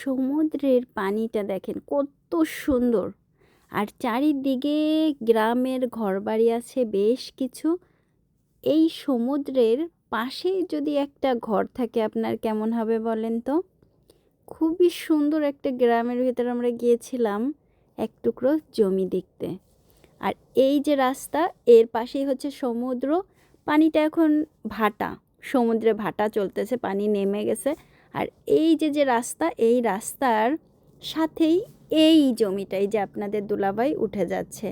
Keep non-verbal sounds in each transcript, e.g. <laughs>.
সমুদ্রের পানিটা দেখেন কত সুন্দর। আর চারিদিকে গ্রামের ঘরবাড়ি আছে বেশ কিছু। এই সমুদ্রের পাশেই যদি একটা ঘর থাকে আপনার কেমন হবে বলেন তো? খুবই সুন্দর একটা গ্রামের ভিতরে আমরা গিয়েছিলাম এক টুকরো জমি দেখতে। আর এই যে রাস্তা, এর পাশেই হচ্ছে সমুদ্র। পানিটা এখন ভাটা, সমুদ্রে ভাটা চলতেছে, পানি নেমে গেছে। আর এই যে যে রাস্তা, এই রাস্তার সাথেই এই জমিটাই যে আপনাদের দুলাভাই উঠে যাচ্ছে।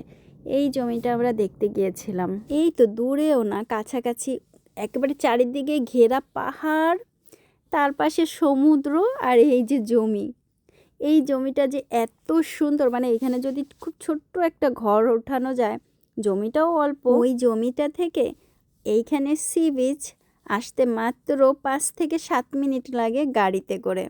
এই জমিটা আমরা দেখতে গিয়েছিলাম। এই তো দূরেও না, কাছাকাছি একেবারে চারিদিকে ঘেরা পাহাড়, তার পাশে সমুদ্র আর এই যে জমি। এই জমিটা যে এত সুন্দর মানে এখানে যদি খুব ছোট্ট একটা ঘর ওঠানো যায়, জমিটাও অল্প। ওই জমিটা থেকে এইখানে সি বিচ আসতে মাত্র পাঁচ থেকে সাত মিনিট লাগে গাড়িতে করে।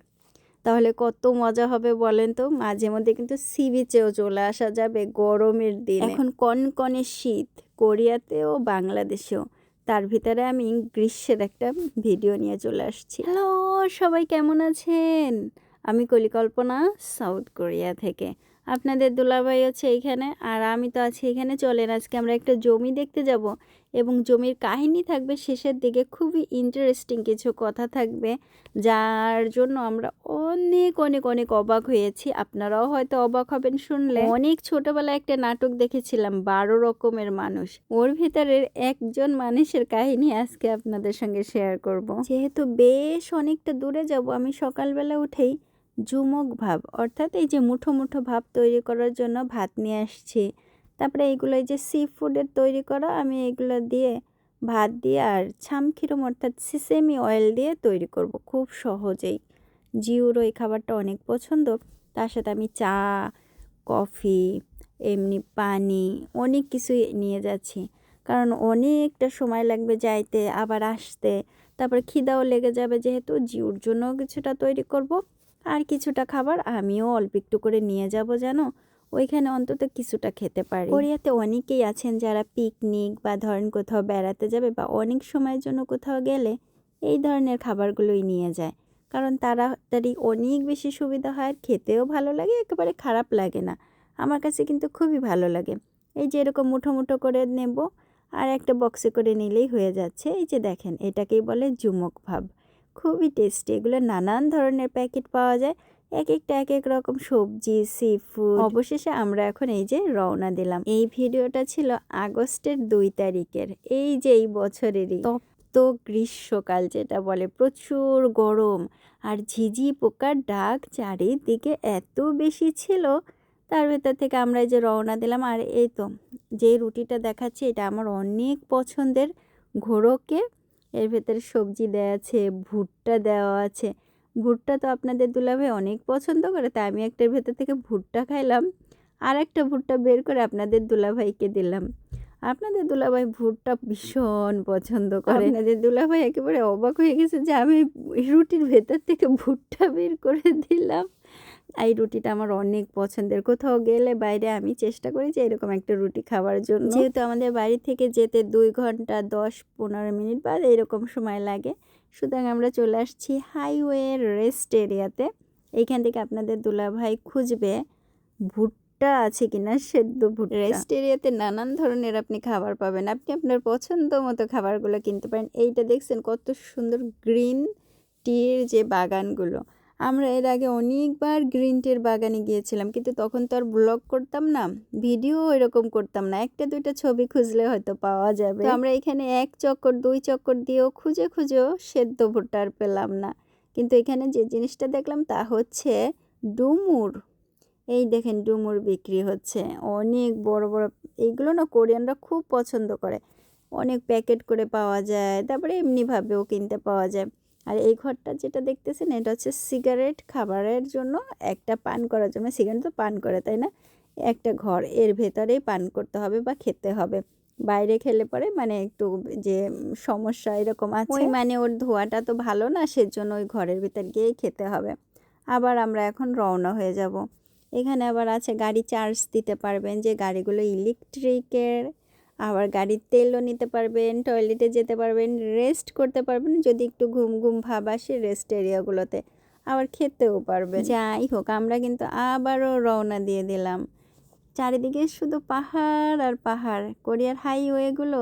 তাহলে কত মজা হবে বলেন তো? মাঝে মধ্যে কিন্তু সি বিচেও চলে আসা যাবে গরমের দিন। এখন কনকনে শীত, কোরিয়াতেও বাংলাদেশেও। তার ভিতরে আমি গ্রীষ্মের একটা ভিডিও নিয়ে চলে আসছি। হ্যালো, সবাই কেমন আছেন? আমি কলিকল্পনা, সাউথ কোরিয়া থেকে। আপনাদের দুলাভাই আছে এইখানে আর আমি তো আছি এখানে। চলেন, আজকে আমরা একটা জমি দেখতে যাব। এবং জমির কাহিনী থাকবে শেষের দিকে। খুবই ইন্টারেস্টিং কিছু কথা থাকবে, যার জন্য আমরা অনেক অনেক অনেক অবাক হয়েছি। আপনারাও হয়তো অবাক হবেন শুনলে। অনেক ছোটবেলায় একটা নাটক দেখেছিলাম, বারো রকমের মানুষ। ওর ভিতরের একজন মানুষের কাহিনী আজকে আপনাদের সঙ্গে শেয়ার করব। যেহেতু বেশ অনেকটা দূরে যাব, আমি সকালবেলা উঠেই জুমক ভাব, অর্থাৎ এই যে মুঠো মুঠো ভাব তৈরি করার জন্য ভাত নিয়ে আসছি। তারপরে এইগুলো এই যে সি ফুডের তৈরি করা, আমি এগুলো দিয়ে ভাত দিয়ে আর ছামখিরম, অর্থাৎ সিসেমি অয়েল দিয়ে তৈরি করব খুব সহজেই। জিওর এই খাবারটা অনেক পছন্দ, তার সাথে আমি চা, কফি, এমনি পানি, অনেক কিছুই নিয়ে যাচ্ছি। কারণ অনেকটা সময় লাগবে যাইতে, আবার আসতে। তারপর খিদাও লেগে যাবে যেহেতু, জিওর জন্য কিছুটা তৈরি করব। আর কিছুটা খাবার আমিও অল্প একটু করে নিয়ে যাব জানো ওইখানে অন্তত কিছুটা খেতে পারি। কোরিয়াতে অনেকেই আছেন যারা পিকনিক বা ধরেন কোথাও বেড়াতে যাবে বা অনেক সময়ের জন্য কোথাও গেলে এই ধরনের খাবারগুলোই নিয়ে যায়। কারণ তাড়াতাড়ি অনেক বেশি সুবিধা হয়, আর খেতেও ভালো লাগে, একেবারে খারাপ লাগে না। আমার কাছে কিন্তু খুবই ভালো লাগে। এই যে এরকম মুঠো মুঠো করে নেব আর একটা বক্সে করে নিলেই হয়ে যাচ্ছে। এই যে দেখেন, এটাকেই বলে জুমক ভাব। খুবই টেস্টি। এগুলো নানান ধরনের প্যাকেট পাওয়া যায়। এক একটা এক এক রকম সবজি সি ফুড অবশেষে আমরা এখন এই যে রওনা দিলাম। এই ভিডিওটা ছিল আগস্টের দুই তারিখের। এই যে এই বছরেরই তপ্ত গ্রীষ্মকাল যেটা বলে, প্রচুর গরম। আর ঝিঝি পোকার ডাক চারিদিকে এত বেশি ছিল, তার ভেতর থেকে আমরা এই যে রওনা দিলাম। আর এই তো, যে রুটিটা দেখাচ্ছি, এটা আমার অনেক পছন্দের ঘোড়কে এর ভেতরে সবজি দেওয়া আছে, ভুট্টা দেওয়া আছে। ভুট্টা তো আপনাদের দুলাভাই অনেক পছন্দ করে, তাই আমি একটার ভেতর থেকে ভুট্টা খাইলাম, আর একটা ভুট্টা বের করে আপনাদের দুলাভাইকে দিলাম। আপনাদের দুলাভাই ভুট্টা ভীষণ পছন্দ করে। আপনাদের দুলাভাই একেবারে অবাক হয়ে গেছে যে আমি রুটির ভেতর থেকে ভুট্টা বের করে দিলাম। এই রুটিটা আমার অনেক পছন্দের। কোথাও গেলে বাইরে আমি চেষ্টা করি যে এরকম একটা রুটি খাওয়ার জন্য। যেহেতু আমাদের বাড়ি থেকে যেতে দুই ঘণ্টা দশ পনেরো মিনিট বা এরকম সময় লাগে সুতরাং আমরা চলে আসছি হাইওয়ের রেস্ট এরিয়াতে। এইখান থেকে আপনাদের দুলাভাই খুঁজবে ভুট্টা আছে কিনা সেদ্ধ ভুট্টা। রেস্ট এরিয়াতে নানান ধরনের আপনি খাবার পাবেন। আপনি আপনার পছন্দ মতো খাবারগুলো কিনতে পারেন। এইটা দেখছেন কত সুন্দর গ্রিন টির যে বাগানগুলো। আমরা এর আগে অনেকবার গ্রিন টির বাগানে গিয়েছিলাম, কিন্তু তখন তো আর ব্লগ করতাম না ভিডিও এরকম করতাম না। একটা দুইটা ছবি খুঁজলে হয়তো পাওয়া যাবে। আমরা এখানে এক চক্কর, দুই চক্কর দিয়েও খুঁজে খুঁজেও সেদ্ধ ভুট্টার পেলাম না। কিন্তু এখানে যে জিনিসটা দেখলাম তা হচ্ছে ডুমুর। এই দেখেন ডুমুর বিক্রি হচ্ছে। অনেক বড় বড় এইগুলো না কোরিয়ানরা খুব পছন্দ করে। অনেক প্যাকেট করে পাওয়া যায়, তারপরে এমনিভাবেও কিনতে পাওয়া যায়। আর এই ঘরটা যেটা দেখতেছেন, এটা হচ্ছে সিগারেট খাবারের জন্য একটা পান করার জন্য। সিগারেট তো পান করে, তাই না? একটা ঘর, এর ভেতরেই পান করতে হবে বা খেতে হবে। বাইরে খেলে পরে মানে একটু যে সমস্যা এরকম আছে। ওই মানে ওর ধোয়াটা তো ভালো না, সেজন্য ওই ঘরের ভিতর গিয়েই খেতে হবে। আবার আমরা এখন রওনা হয়ে যাব। এখানে আবার আছে, গাড়ি চার্জ দিতে পারবেন যে গাড়িগুলো ইলেকট্রিকের আবার গাড়ির তেলও নিতে পারবেন টয়লেটে যেতে পারবেন রেস্ট করতে পারবেন, যদি একটু ঘুম ঘুম ভাব আসে রেস্ট এরিয়াগুলোতে আবার খেতেও পারবে যাই হোক, আমরা কিন্তু আবারও রওনা দিয়ে দিলাম। চারিদিকে শুধু পাহাড় আর পাহাড়। কোরিয়ার হাইওয়েগুলো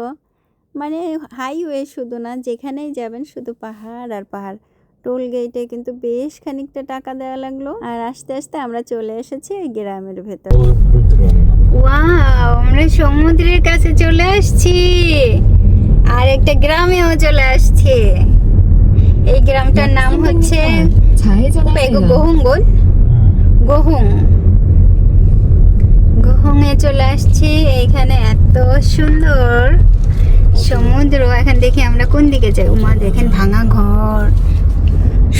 মানে হাইওয়ে শুধু না, যেখানেই যাবেন শুধু পাহাড় আর পাহাড়। টোল গেটে কিন্তু বেশ খানিকটা টাকা দেওয়া লাগল। আর আস্তে আস্তে আমরা চলে এসেছি গ্রামের ভেতর। ওয়াও আমরা সমুদ্রের কাছে চলে আসছি। আর একটা গ্রামেও চলে আসছি। এই গ্রামটার নাম হচ্ছে পেগো গোহুঙ্গন গোহুং। গোহুংয়ে চলে আসছি। এইখানে এত সুন্দর সমুদ্র। এখন দেখি আমরা কোন দিকে যাই। উমা দেখেন ভাঙা ঘর।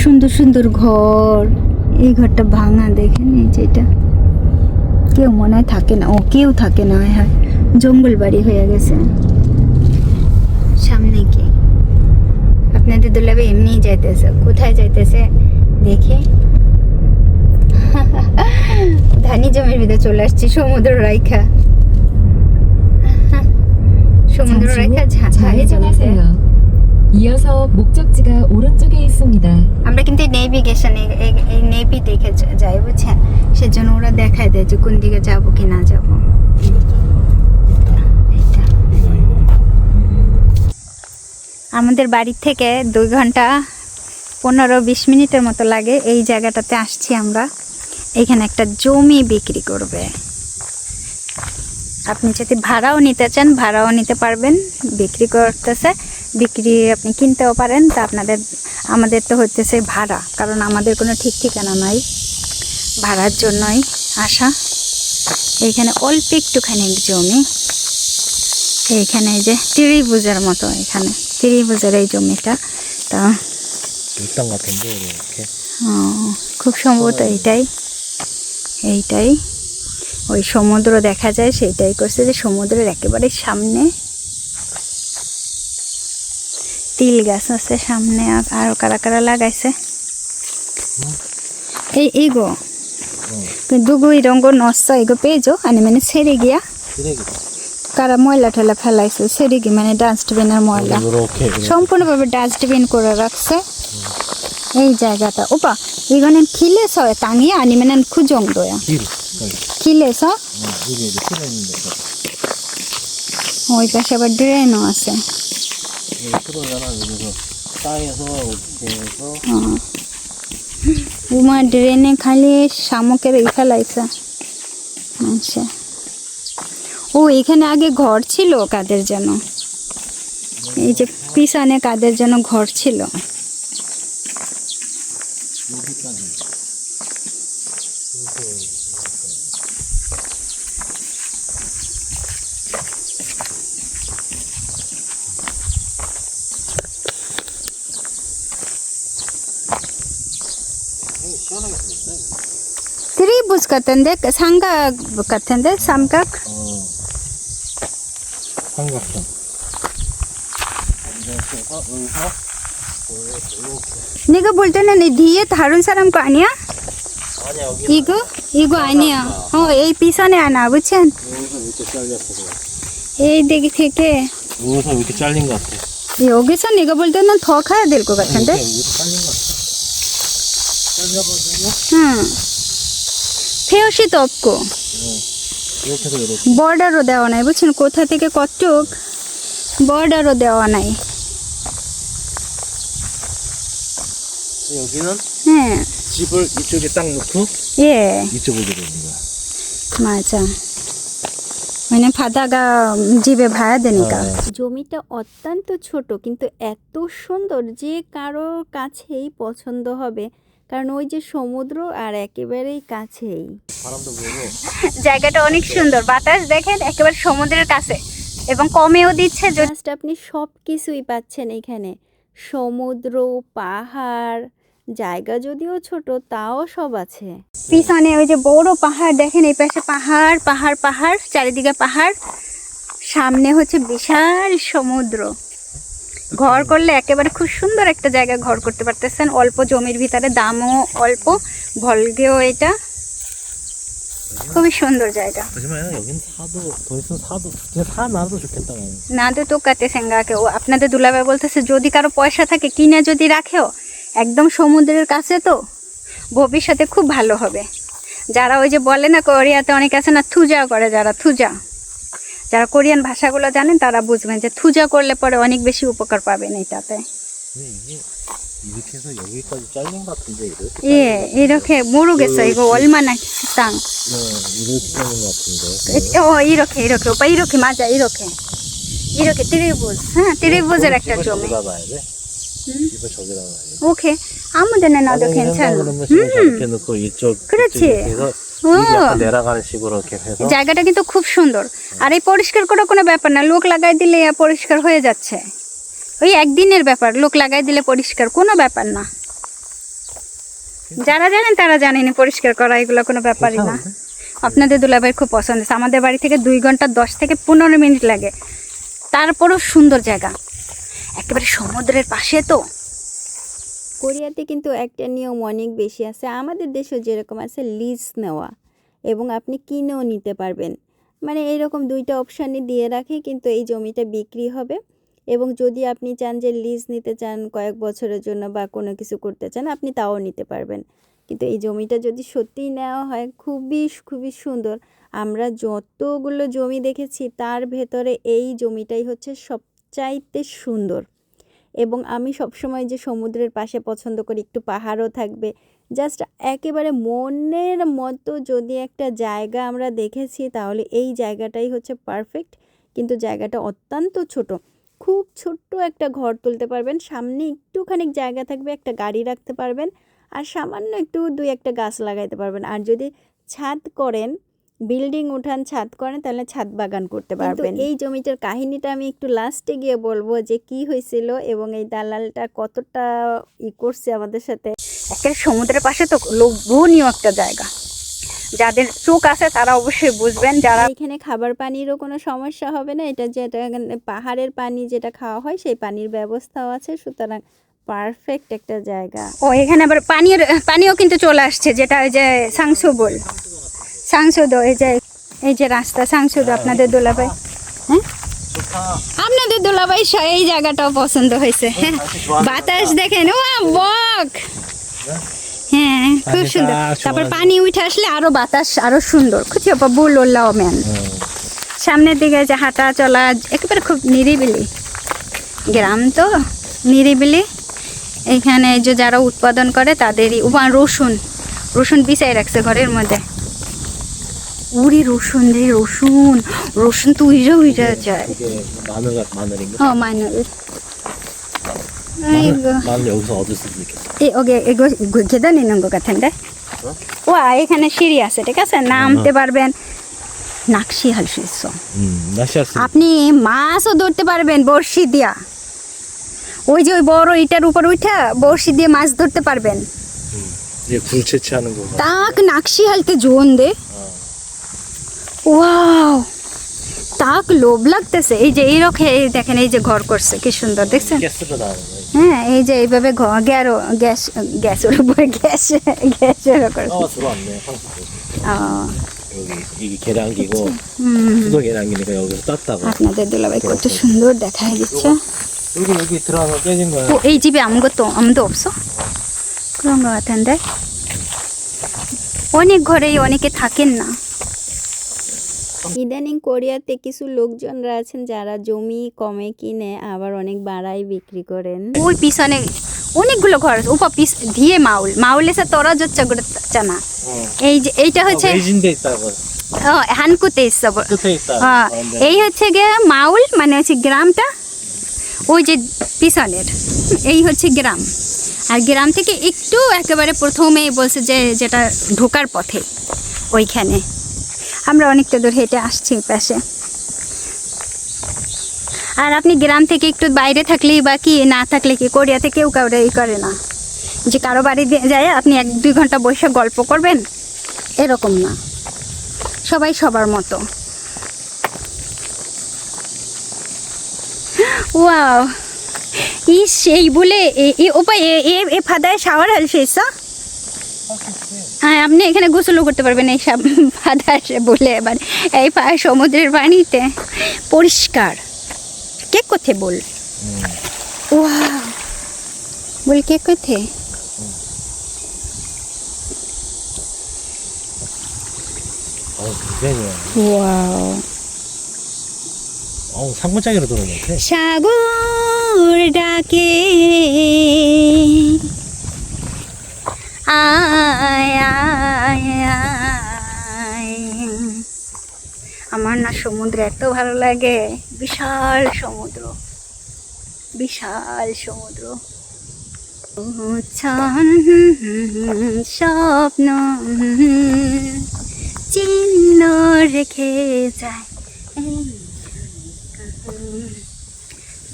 সুন্দর সুন্দর ঘর। এই ঘরটা ভাঙা দেখেন এই যেটা কেউ মনে হয় থাকে না, ও কেউ থাকে না, হয় জঙ্গল বাড়ি হয়ে গেছে। সামনে কি? আপনাদের দুলাবে এমনিই যাইতেছে, কোথায় যাইতেছে দেখে? <laughs> ধানি জমির ভিতরে চলে আসছি, সমুদ্র রাইখা। 이어서 목적지가 오른쪽에 있습니다. আমরা কিন্তু নেভিগেশন এই নেভি দেখে য- যাই বুঝছেন সেজন্য ওরা দেখায় দেয় যে কোন দিকে যাব কি না যাব এইটা আমাদের বাড়ির থেকে দুই ঘন্টা পনেরো বিশ মিনিটের মতো লাগে এই জায়গাটাতে আসছি আমরা এখানে একটা জমি বিক্রি করবে আপনি যদি ভাড়াও নিতে চান ভাড়াও নিতে পারবেন বিক্রি করতেছে বিক্রি আপনি কিনতেও পারেন, তা আপনাদের, আমাদের তো হচ্ছে ভাড়া, কারণ আমাদের কোনো ঠিক ঠিকানা নাই, ভাড়ার জন্যই আসা। এইখানে অল্প একটুখানি জমি, এইখানে এই যে ত্রিভুজের মতো এখানে, ত্রিভুজের এই জমিটা, তা খুব সম্ভবত এইটাই এইটাই। ওই সমুদ্র দেখা যায়, সেইটাই করছে যে সমুদ্রের একেবারে সামনে তিল গাছ আছে সামনে আরও কারা কারা লাগাইছে। এই ইগো দুগুই রঙ্গ নষ্ট এগো পেয়েছ আনি মানে ছেড়ে গিয়া কারা ময়লা ঠেলা ফেলাইছে ছেড়ে গিয়ে মানে ডাস্টবিনের ময়লা। সম্পূর্ণভাবে ডাস্টবিন করে রাখছে। এই জায়গাটা ওপা এখানে খিলেছ টাঙিয়ে আনি মানে খুজং দয়া খিলেছ ওই পাশে আবার ড্রেনও আছে। উমা ড্রেনে খালি শামুকের ই ফেলাইছে আচ্ছা ও এখানে আগে ঘর ছিল কাদের যেন এই যে পিছনে কাদের যেন ঘর ছিল 같은데 그 삼각 같은데 삼각 어. 삼각형 어, 네가 볼 때는 이 뒤에 다른 사람 거 아니야? 아니야 여기 이거? 이거 아니야 어이 비선에 하나 그치? 여기서 이렇게 잘렸어 에이 되게 되게 여기서 이렇게 잘린 것 같아 여기서 내가 볼 때는 더 가야 될 것 같은데? 여기서 잘린 것 같아 잘려가지고? 응 페어시도 없고 이렇게 해서 이렇게 বর্ডারও দেওয়া নাই বুঝছেন কোথা থেকে কতটুক বর্ডারও দেওয়া নাই 여기는 হ্যাঁ 집을 이쪽에 딱 놓고 예 이쪽으로 되는 거야 맞아 মানে ফাদাগা জিবে ভাড়া দেনিকা হ্যাঁ। জমিটা অত্যন্ত ছোট কিন্তু এত সুন্দর যে কারো কাছেই পছন্দ হবে কারণ ওই যে সমুদ্র আর একেবারেই কাছেই। জায়গাটা অনেক সুন্দর। বাতাস দেখেন একেবারে সমুদ্রের কাছে। এবং কমেও দিচ্ছে জাস্ট আপনি সব কিছুই পাচ্ছেন এখানে। সমুদ্র পাহাড় জায়গা যদিও ছোট তাও সব আছে। পিছনে ওই যে বড় পাহাড় দেখেন এই পাশে পাহাড় পাহাড় পাহাড় চারিদিকে পাহাড়। সামনে হচ্ছে বিশাল সমুদ্র। ঘর করলে একেবারে খুব সুন্দর একটা জায়গা ঘর করতে পারতেছেন। অল্প জমির ভিতরে, দামও অল্প, ভলগেও এটা। খুবই সুন্দর জায়গা। না তো তো কাতে সেঙ্গাকে ও আপনাদের দুলাবাই বলতেছে, যদি কারও পয়সা থাকে, কিনে যদি রাখেও, একদম সমুদ্রের কাছে তো, ভবিষ্যতে খুব ভালো হবে। যারা ওই যে বলে না, কোরিয়াতে অনেক আছে না থুজা করে যারা, থুজা। যারা কোরিয়ান ভাষাগুলো জানেন তারা বুঝবেন যে থুজা করলে পরে অনেক বেশি উপকার পাবেন এটাতে 근데 이게 이렇게 해서 여기까지 잘린 것 같은데 이렇게 예, 이렇게 모르겠어요. 이거 얼마나 땅. 네, 이렇게 잘린 것 같은데 어, 이렇게, 이렇게. 오빠, 이렇게 맞아, 이렇게. 이렇게 트리부즈. 응, 트리부즈를 একটা 집을 জমি. 저기다 놔야 돼? 응? 집을 저기다 놔야 돼 오케이. 아무 데나 놔도 만약에 괜찮아. 한다 그러면 집을 저렇게 놓고 이쪽 그렇지. 이쪽에 해서 ও 이게 약간 내려가는 식으로 이렇게 해서 জায়গাটা কিন্তু খুব সুন্দর আর এই পরিষ্কার করা কোনো ব্যাপার না লোক লাগাই দিলে এ পরিষ্কার হয়ে যাচ্ছে ওই একদিনের ব্যাপার লোক লাগাই দিলে পরিষ্কার কোনো ব্যাপার না যারা জানেন তারা জানেনি পরিষ্কার করা এগুলো কোনো ব্যাপারই না 괜찮은데? আপনাদের দুলাভাই খুব পছন্দ হয়েছে আমাদের বাড়ি থেকে দুই ঘন্টা দশ থেকে পনেরো মিনিট লাগে তারপরও সুন্দর জায়গা একেবারে সমুদ্রের পাশে তো। কোরিয়াতে কিন্তু একটা নিয়ম অনেক বেশি আছে। আমাদের দেশেও যেরকম আছে, লিজ নেওয়া এবং আপনি কিনেও নিতে পারবেন। মানে এইরকম দুইটা অপশানই দিয়ে রাখে, কিন্তু এই জমিটা বিক্রি হবে এবং যদি আপনি চান যে লিজ নিতে চান কয়েক বছরের জন্য বা কোনো কিছু করতে চান, আপনি তাও নিতে পারবেন। কিন্তু এই জমিটা যদি সত্যিই নেওয়া হয়, খুবই খুবই সুন্দর। আমরা যতগুলো জমি দেখেছি, তার ভেতরে এই জমিটাই হচ্ছে সবচাইতে সুন্দর। এবং আমি সবসময় যে সমুদ্রের পাশে পছন্দ করি, একটু পাহাড়ও থাকবে। জাস্ট একেবারে মনের মতো যদি একটা জায়গা আমরা দেখেছি, তাহলে এই জায়গাটাই হচ্ছে পারফেক্ট কিন্তু জায়গাটা অত্যন্ত ছোট। খুব ছোট্ট একটা ঘর তুলতে পারবেন। সামনে একটুখানি জায়গা থাকবে, একটা গাড়ি রাখতে পারবেন। আর সামান্য একটু দুই একটা গাছ লাগাইতে পারবেন। আর যদি ছাদ করেন বিল্ডিং উঠান ছাদ করেন তাহলে ছাদ বাগান করতে পারবেন। এই জমিটার কাহিনীটা আমি একটু লাস্টে গিয়ে বলব যে কি হয়েছিল এবং এই দালালটা কতটা ই করছে আমাদের সাথে। একটা সমুদ্রের পাশে তো লোভনীয় একটা জায়গা। যাদের চোখ আছে তারা অবশ্যই বুঝবেন যারা এখানে খাবার পানিরও কোনো সমস্যা হবে না এটা যেটা এখানে পাহাড়ের পানি যেটা খাওয়া হয় সেই পানির ব্যবস্থাও আছে সুতরাং পারফেক্ট একটা জায়গা। ও এখানে আবার পানির পানিও কিন্তু চলে আসছে যেটা ওই যে সাংসুবল সাংসদ এই যে এই যে রাস্তা সাংসদ আপনাদের দোলাবাই হ্যাঁ? আপনাদের দোলাবাই এই জায়গাটাও পছন্দ হয়েছে। হ্যাঁ <laughs> বাতাস দেখেন ও বক! হ্যাঁ খুব সুন্দর। তারপর পানি উঠে আসলে আরও বাতাস আরও সুন্দর। খুঁজি অপা বুল ওল্লাও ম্যান। সামনের দিকে যে হাঁটা চলা একেবারে খুব নিরিবিলি। গ্রাম তো নিরিবিলি। এখানে যে যারা উৎপাদন করে তাদেরই রসুন। রসুন পিছাই রাখছে ঘরের মধ্যে। উড়ি রসুন রে রসুন রসুন তো উইরা উইরা যায় 이게 마늘 같 마늘인가? 어 마늘 마늘, 아이고 마늘 여기서 얻을 수도 있겠다. 이 여기 이거 이거 계단 있는 것 같은데 와 এখানে সিঁড়ি আছে ঠিক আছে নামতে পারবেন নাকশি হাল 수 있어 음, 낚시할 수. আপনি মাছও ধরতে পারবেন বড়শি দিয়া ওই যে ওই বড় ইটার উপর উঠা বড়শি দিয়ে মাছ ধরতে পারবেন 이제 굴 채취하는 거. তাক নাকশি হালতে 좋은데 ওয়াও তাক লোভ লাগতেছে এই যে এইরকম এই দেখেন এই যে ঘর করছে কি সুন্দর দেখছেন 가스로 나오는 거. হ্যাঁ এই যে এইভাবে ঘর গ্যারো গ্যাস গ্যাসের উপরে গ্যাস গ্যাসের করছে 아 들어왔네. 한국. ও, 여기 이게 계량기고 হুম 수도 계량기니까 여기서 땄다가 আপনাদের দুলাভাই কত সুন্দর দেখা দিচ্ছে 여기 여기 들어가서 깨진 거야. 어, 이 집에 아무것도 아무도 없어? 그런 것 같은데. অনেক ঘরেই অনেকে থাকেন না ইদানিং কোরিয়াতে কিছু লোকজনরা আছেন যারা জমি কমে কিনে আবার অনেক বাড়াই বিক্রি করেন। ওই পিছনে অনেকগুলো ঘর আছে। উপা পিস দিয়ে মাউল। মাউল এসে তোরা যচ্চ চানা এই যে এইটা হচ্ছে হানকুতে হ্যাঁ। এই হচ্ছে গে মাউল মানে হচ্ছে গ্রামটা। ওই যে পিছনের। এই হচ্ছে গ্রাম। আর গ্রাম থেকে একটু একেবারে প্রথমেই বলছে যে যেটা ঢোকার পথে। ওইখানে। আমরা অনেকটা দূর হেঁটে আসছি পাশে। আর আপনি গ্রাম থেকে একটু বাইরে থাকলেই বা কি, না থাকলে কি কোরিয়াতে কেউ কাউরে ই করে না। যে কারও বাড়ি যায়, আপনি এক দুই ঘণ্টা বসে গল্প করবেন, এরকম না। সবাই সবার মতো। ওয়াও, ইস, এই বলে, এ- ওপা, এ, এ- ফাদায় শাওয়ার হাল শেষ হ্যাঁ আপনি এখানে গোসলও করতে পারবেন এই সব <laughs> বাতাস বলে এবার এই সমুদ্রের পানিতে। পরিষ্কার। কে কোথে বল? ওয়া বল কে কোথে? সাগর ডাকে। আমার না সমুদ্র এত ভালো লাগে। বিশাল সমুদ্র। বিশাল সমুদ্র। স্বপ্ন, চিহ্ন রেখে যায়।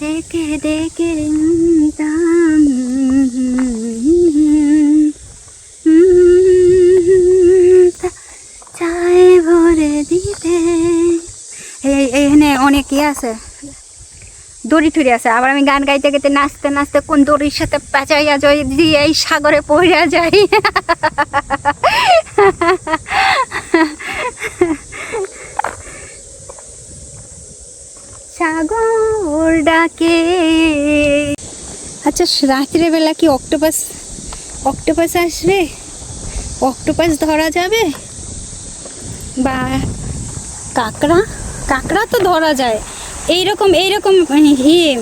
দেখে দেখে চাই ভরে দিতে এই এখানে ইয়ে আছে? দড়ি টুরি আছে। আবার আমি গান গাইতে গাইতে নাচতে নাচতে কোন দড়ির সাথে পেঁচাইয়া যাই দিয়ে এই সাগরে পড়িয়া যাই। সাগর ডাকে। আচ্ছা রাত্রেবেলা কি অক্টোপাস অক্টোপাস আসবে? অক্টোপাস ধরা যাবে? বা কাঁকড়া? কাঁকড়া তো ধরা যায়। এইরকম এইরকম হিম।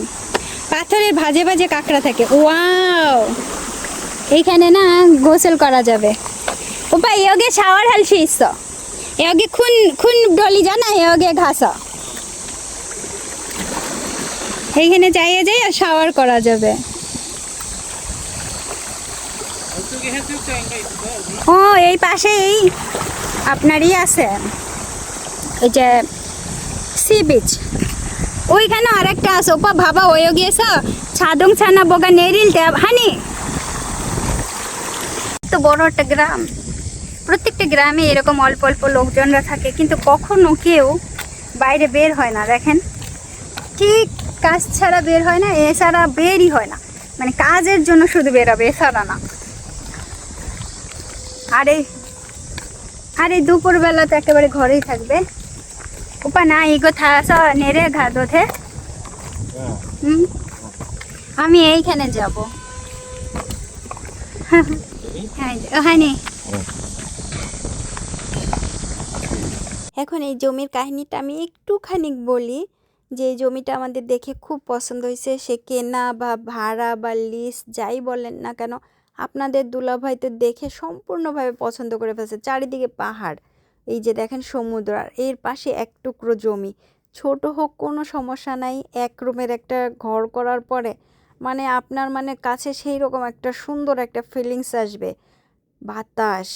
পাথরের ভাজে ভাজে কাঁকড়া থাকে। ওয়াও! এইখানে না গোসল করা যাবে। ওপা এগে শাওয়ার হালছি ইস এগে খুন খুন ডলি জানা এগে ঘাস। এইখানে যাইয়ে যাই আর শাওয়ার করা যাবে। ও, এই পাশেই আপনারই আছে। ওই যে সি বিচ। ওইখানে আরেকটা আছে। ওপা, ভাবা ওই গিয়েছ? ছাদং ছানা বগা নেরিল ট্যাব। হানি! তো বড় একটা গ্রাম। প্রত্যেকটা গ্রামে এরকম অল্প অল্প লোকজনরা থাকে, কিন্তু কখনো কেউ বাইরে বের হয় না, দেখেন। ঠিক কাজ ছাড়া বের হয় না, এছাড়া বেরই হয় না। মানে কাজের জন্য শুধু বেরোবে, এছাড়া না। আরে আরে, দুপুরবেলা তো একেবারে ঘরেই থাকবে। উপা না ইগো থাস নেড়ে ঘা দোধে হুম আমি এইখানে যাব ওখানে এখন এই জমির কাহিনীটা আমি একটুখানি বলি, যে জমিটা আমাদের দেখে খুব পছন্দ হয়েছে। সে কেনা বা ভাড়া বা লিস যাই বলেন না কেন, আপনাদের দুলাভাই তো দেখে সম্পূর্ণভাবে পছন্দ করে ফেলছে। চারিদিকে পাহাড়। এই যে দেখেন সমুদ্র, আর এর পাশে এক টুকরো জমি। ছোট হোক, কোনো সমস্যা নাই। এক রুমের একটা ঘর করার পরে মানে আপনার মানে কাছে সেই রকম একটা সুন্দর একটা ফিলিংস আসবে। বাতাস,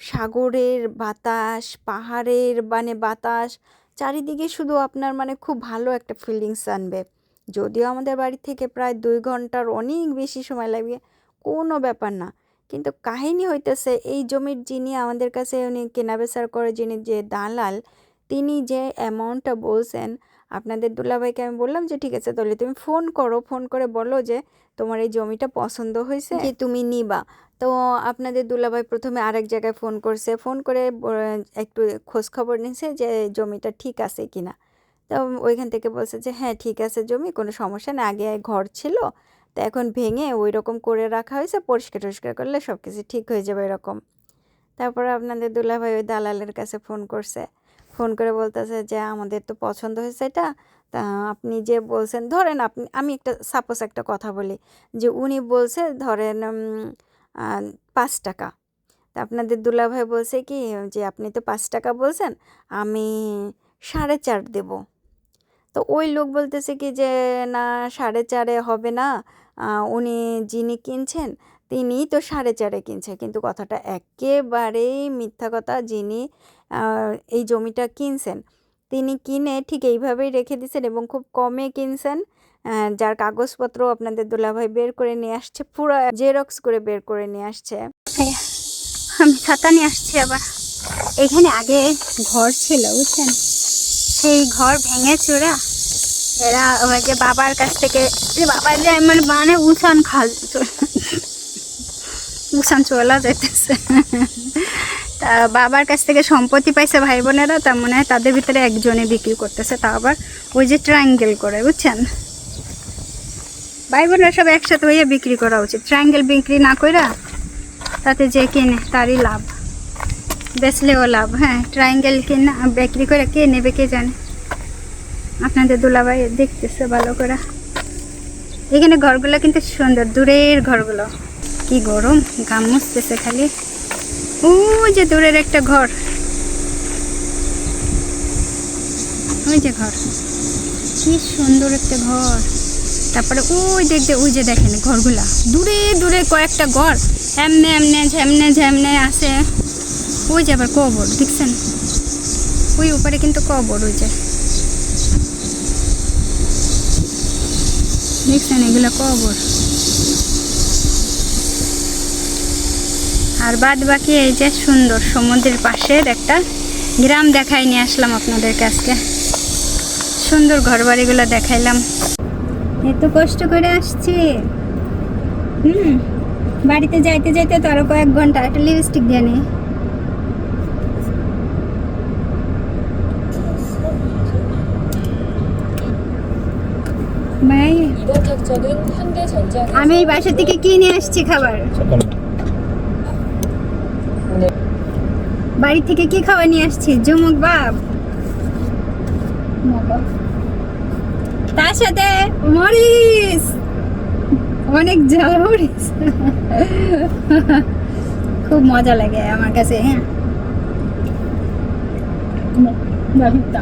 সাগরের বাতাস, পাহাড়ের মানে বাতাস, চারিদিকে শুধু আপনার মানে খুব ভালো একটা ফিলিংস আনবে। যদিও আমাদের বাড়ি থেকে প্রায় দুই ঘণ্টার অনেক বেশি সময় লাগবে, কোনো ব্যাপার না। কিন্তু কাহিনী হইতেছে, এই জমির যিনি আমাদের কাছে উনি কেনাবেচার করে যিনি যে দালাল, তিনি যে অ্যামাউন্টটা বলছেন, আপনাদের দুলাভাইকে আমি বললাম যে, ঠিক আছে তাহলে তুমি ফোন করো ফোন করে বলো যে, তোমার এই জমিটা পছন্দ হয়েছে? যে তুমি নিবা। তো আপনাদের দুলাভাই প্রথমে আরেক জায়গায় ফোন করছে ফোন করে একটু খোঁজ খবর নিছে যে, জমিটা ঠিক আছে কিনা? তো ওইখান থেকে বলছে যে হ্যাঁ ঠিক আছে জমি, কোনো সমস্যা না আগে ঘর ছিল তো এখন ভেঙে ওই রকম করে রাখা হয়েছে, পরিষ্কার টরিষ্কার করলে সব কিছু ঠিক হয়ে যাবে এরকম। তারপরে আপনাদের দুলাভাই ওই দালালের কাছে ফোন করছে। ফোন করে বলতেছে যে, আমাদের তো পছন্দ হয়েছে এটা। তা আপনি যে বলছেন, ধরেন আপনি, আমি একটা সাপোজ একটা কথা বলি যে, উনি বলছে ধরেন পাঁচ টাকা। তা আপনাদের দুলাভাই বলছে কি, যে, আপনি তো পাঁচ টাকা বলছেন, আমি সাড়ে চার দেবো। তো ওই লোক বলতেছে কি যে, না, সাড়ে চারে হবে না। উনি যিনি কিনছেন তিনিই তো সাড়ে চারে কিনছে। কিন্তু কথাটা একেবারেই মিথ্যা কথা যিনি এই জমিটা কিনছেন। তিনি কিনে ঠিক এইভাবেই রেখে দিয়েছেন এবং খুব কমে কিনছেন। যার কাগজপত্র আপনাদের দুলাভাই বের করে নিয়ে আসছে, পুরো জেরক্স করে বের করে নিয়ে আসছে। আমি ছাতা নিয়ে আসছি আবার। এখানে আগে ঘর ছিল, বুঝছেন? সেই ঘর ভেঙে চোরা এরা ওই যে বাবার কাছ থেকে যে বাবার যে মানে মানে উঠান খাল উঠান চলা যাইতেছে। তা বাবার কাছ থেকে সম্পত্তি পাইছে ভাই বোনেরা তার মনে হয় তাদের ভিতরে একজনে বিক্রি করতেছে, তা আবার ওই যে ট্রায়াঙ্গেল করে, বুঝছেন? ভাই বোনেরা সব একসাথে হইয়া বিক্রি করা উচিত। ট্রায়াঙ্গেল বিক্রি না কইরা তাতে যে কেনে, তারই লাভ। বেচলেও লাভ হ্যাঁ ট্রায়াঙ্গেল কিনা, বিক্রি করে কে নেবে কে জানে। আপনাদের দুলাভাই দেখতেছে ভালো করে। এখানে ঘরগুলো কিন্তু সুন্দর, দূরের ঘরগুলো। কি গরম গাম মুছতেছে খালি। ও যে দূরের একটা ঘর। ওই যে ঘর। কি সুন্দর একটা ঘর। তারপরে ওই দেখতে ওই যে দেখেন ঘরগুলা। দূরে দূরে কয়েকটা ঘর। এমনে এমনে, ঝেমনে ঝেমনে আছে। ওই যে আবার কবর, দেখছেন? ওই উপরে কিন্তু কবর ওই যে। দেখছেন এগুলো কবর? আর বাদ বাকি এই যে সুন্দর সমুদ্রের পাশের একটা গ্রাম দেখাই নিয়ে আসলাম আপনাদেরকে আজকে। সুন্দর ঘর বাড়িগুলো দেখাইলাম। এত কষ্ট করে আসছি। হুম, বাড়িতে যাইতে যাইতে তো আরও কয়েক ঘণ্টা একটা লিপস্টিক দিয়ে নি ভাই 이번 탁정은 현대전장에서 আমি এই বাসা থেকে কি নিয়ে আসছি খাবার 잠깐만. বাড়ি থেকে কি খাবার নিয়ে আসছি জুমুক বাপ তার সাথে মরিচ অনেক ঝাল মরিচ খুব মজা লাগে আমার কাছে হ্যাঁ 맛있다.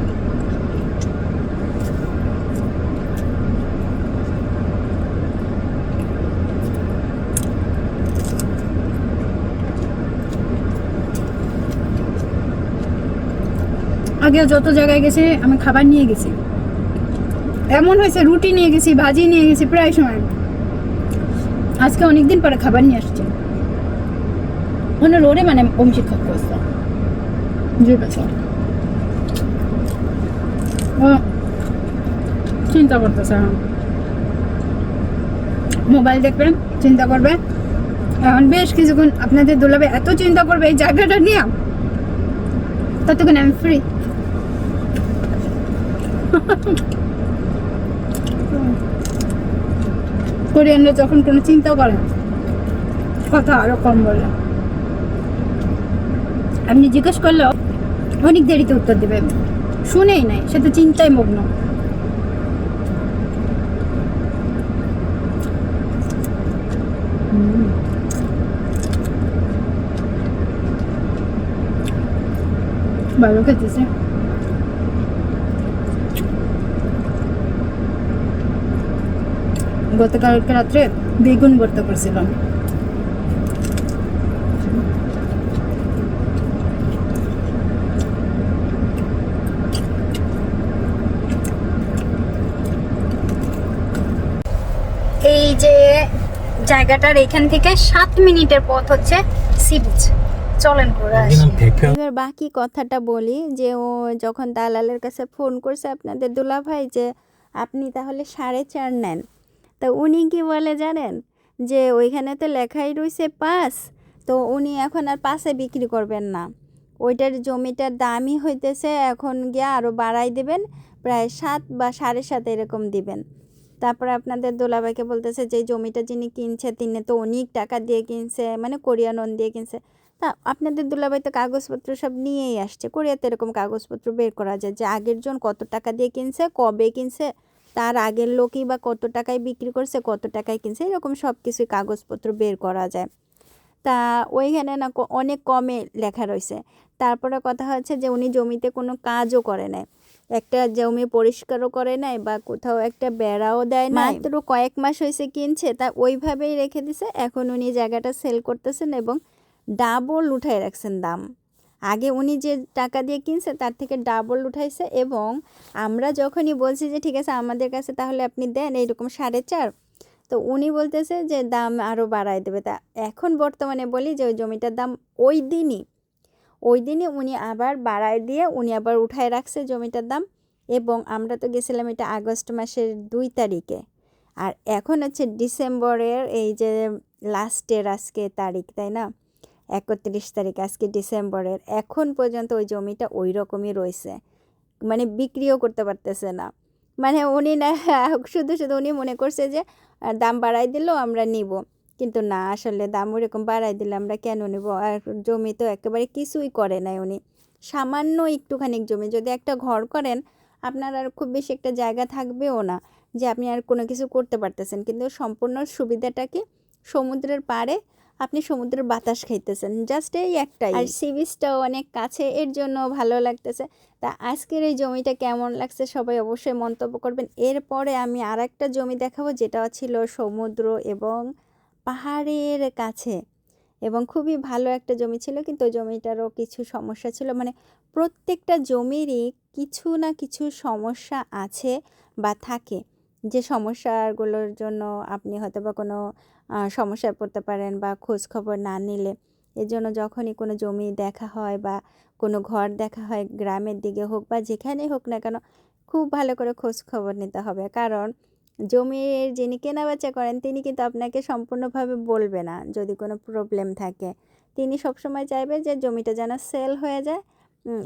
আগে যত জায়গায় গেছে আমি খাবার নিয়ে গেছি। এমন হয়েছে রুটি নিয়ে গেছি ভাজি নিয়ে গেছি প্রায় সময়। আজকে অনেক দিন পরে খাবার নিয়ে আসছে। ওনার রোডে মানে ওম শিক্ষক করছে ও চিন্তা করতেছে মোবাইল দেখবেন চিন্তা করবে এখন বেশ কিছুক্ষণ আপনাদের দোলাবে এত চিন্তা করবে এই জায়গাটা নিয়ে। ততক্ষণ আমি ফ্রি কোরিয়ানরা যখন কোনো চিন্তা করে কথা আরও কম বলে। আপনি জিজ্ঞেস করলেও অনেক দেরিতে উত্তর দেবে। শুনেই নাই, সে তো চিন্তায় মগ্ন। ভালো খেতেছে। গতকালকে রাত্রে বেগুন ভর্তা করছিলাম এই যে জায়গাটার এখান থেকে সাত মিনিটের পথ হচ্ছে সি চলেন এবার বাকি কথাটা বলি যে ও যখন দালালের কাছে ফোন করছে আপনাদের দুলাভাই যে আপনি তাহলে সাড়ে চার নেন। তা উনি কি বলে জানেন? যে ওইখানে তো লেখাই রয়েছে পাস তো উনি এখন আর পাশে বিক্রি করবেন না। ওইটার জমিটার দামই হইতেছে এখন গিয়ে আরও বাড়াই দেবেন, প্রায় সাত বা সাড়ে সাত এরকম দিবেন। তারপরে আপনাদের দোলাভাইকে বলতেছে যে জমিটা যিনি কিনছে, তিনি তো অনেক টাকা দিয়ে কিনছে মানে কোরিয়া লোন দিয়ে কিনছে। তা আপনাদের দুলাভাই তো কাগজপত্র সব নিয়েই আসছে। কোরিয়াতে এরকম কাগজপত্র বের করা যায় যে আগের জন কত টাকা দিয়ে কিনছে, কবে কিনছে তার আগের লোকই বা কত টাকায় বিক্রি করছে কত টাকায় কিনছে এরকম সব কিছুই কাগজপত্র বের করা যায়। তা ওইখানে না অনেক কমে লেখা রয়েছে। তারপরে কথা হচ্ছে যে উনি জমিতে কোনো কাজও করে নাই। একটা জমি পরিষ্কারও করে নাই বা কোথাও একটা বেড়াও দেয় না মাত্র কয়েক মাস হয়েছে কিনছে তা ওইভাবেই রেখে দিছে। এখন উনি জায়গাটা সেল করতেছেন এবং ডাবল উঠায় রাখছেন দাম। আগে উনি যে টাকা দিয়ে কিনছে, তার থেকে ডাবল উঠাইছে এবং আমরা যখনই বলছি যে, ঠিক আছে, আমাদের কাছে তাহলে আপনি দেন এইরকম সাড়ে চার। তো উনি বলতেছে যে, দাম আরও বাড়ায় দেবে। তা এখন বর্তমানে বলি যে, ওই জমিটার দাম ওই দিনই ওই দিনই উনি আবার বাড়ায় দিয়ে উনি আবার উঠায় রাখছে জমিটার দাম এবং আমরা তো গেছিলাম এটা আগস্ট মাসের দুই তারিখে। আর এখন হচ্ছে ডিসেম্বরের এই যে লাস্টের আজকে তারিখ, তাই না? একত্রিশ তারিখ, আজকে ডিসেম্বরের। এখন পর্যন্ত ওই জমিটা ওই রকমই রয়েছে। মানে বিক্রিও করতে পারতেছে না। মানে উনি না, শুধু শুধু উনি মনে করছে যে দাম বাড়াই দিলেও আমরা নিব। কিন্তু না, আসলে দাম ওরকম বাড়াই দিলে আমরা কেন নেব? আর জমি তো একেবারে কিছুই করে নাই উনি। সামান্য একটুখানি জমি। যদি একটা ঘর করেন, আপনার আর খুব বেশি একটা জায়গা থাকবেও না যে আপনি আর কোনো কিছু করতে পারতেছেন। কিন্তু সম্পূর্ণ সুবিধাটা কি? সমুদ্রের পাড়ে আপনি সমুদ্রের বাতাস খাইতেছেন জাস্ট এই একটাই। আর সি বিচটাও অনেক কাছে এর জন্য ভালো লাগতেছে। তা আজকের এই জমিটা কেমন লাগছে সবাই অবশ্যই মন্তব্য করবেন। এরপরে আমি আর একটা জমি দেখাবো যেটা ছিল সমুদ্র এবং পাহাড়ের কাছে। এবং খুবই ভালো একটা জমি ছিল কিন্তু ওই জমিটারও কিছু সমস্যা ছিল। মানে প্রত্যেকটা জমিরই কিছু না কিছু সমস্যা আছে বা থাকে। যে সমস্যাগুলোর জন্য আপনি হয়তো বা কোনো সমস্যায় পড়তে পারেন বা খোঁজ খবর না নিলে। এর জন্য যখনই কোনো জমি দেখা হয় বা কোনো ঘর দেখা হয়, গ্রামের দিকে হোক বা যেখানেই হোক না কেন, খুব ভালো করে খোঁজ খবর নিতে হবে। কারণ জমির যিনি কেনাবেচা করেন, তিনি কিন্তু আপনাকে সম্পূর্ণভাবে বলবে না যদি কোনো প্রবলেম থাকে। তিনি সবসময় চাইবে যে জমিটা যেন সেল হয়ে যায়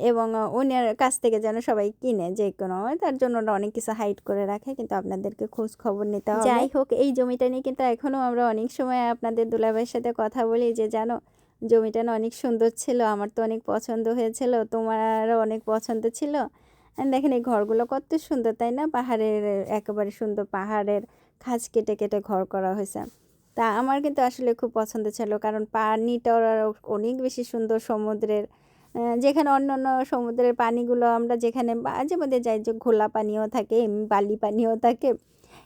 এবং ওনার কাছ থেকে যেন সবাই কিনে যে কোনো, তার জন্য ওরা অনেক কিছু হাইড করে রাখে, কিন্তু আপনাদেরকে খোঁজ খবর নিতে হবে। যাই হোক, এই জমিটা নিয়ে কিন্তু এখনও আমরা অনেক সময় আপনাদের দুলাভাইয়ের সাথে কথা বলি যে, জানো, জমিটা না অনেক সুন্দর ছিল, আমার তো অনেক পছন্দ হয়েছিল তোমারও অনেক পছন্দ ছিল। দেখেন এই ঘরগুলো কত সুন্দর, তাই না? পাহাড়ের, একেবারে সুন্দর পাহাড়ের খাঁজ কেটে কেটে ঘর করা হয়েছে। তা আমার কিন্তু আসলে খুব পছন্দ ছিল, কারণ পানিটা অনেক বেশি সুন্দর, সমুদ্রের যেখানে অন্য অন্য সমুদ্রের পানিগুলো আমরা যেখানে মাঝে মধ্যে যাই, যে ঘোলা পানিও থাকে, এমনি বালি পানিও থাকে,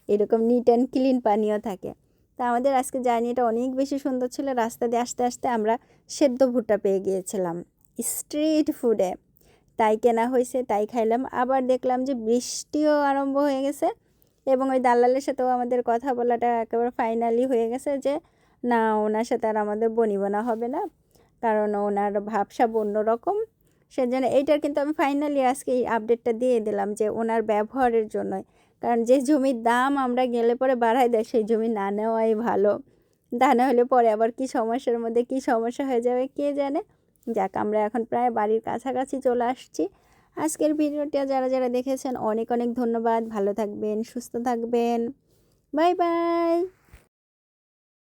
এরকম নিট অ্যান্ড ক্লিন পানিও থাকে। তা আমাদের আজকে জার্নিটা অনেক বেশি সুন্দর ছিল। রাস্তা দিয়ে আসতে আসতে আমরা সেদ্ধ ভুট্টা পেয়ে গিয়েছিলাম স্ট্রিট ফুডে তাই কেনা হয়েছে, তাই খাইলাম। আবার দেখলাম যে বৃষ্টিও আরম্ভ হয়ে গেছে এবং ওই দালালের সাথেও আমাদের কথা বলাটা একেবারে ফাইনালি হয়ে গেছে যে, না, ওনার সাথে আর আমাদের বনিবনা হবে না। কারণ ওনার ভাবসাব অন্যরকম। সেজন্য এইটার কিন্তু আমি ফাইনালি আজকে এই আপডেটটা দিয়ে দিলাম যে ওনার ব্যবহারের জন্যই। কারণ যে জমির দাম আমরা গেলে পরে বাড়াই দেয়, সেই জমি না নেওয়াই ভালো। তা না হলে পরে আবার কি সমস্যার মধ্যে, কি সমস্যা হয়ে যাবে কে জানে? যাক, আমরা এখন প্রায় বাড়ির কাছাকাছি চলে আসছি। আজকের ভিডিওটা যারা যারা দেখেছেন, অনেক অনেক ধন্যবাদ। ভালো থাকবেন, সুস্থ থাকবেন। Bye bye!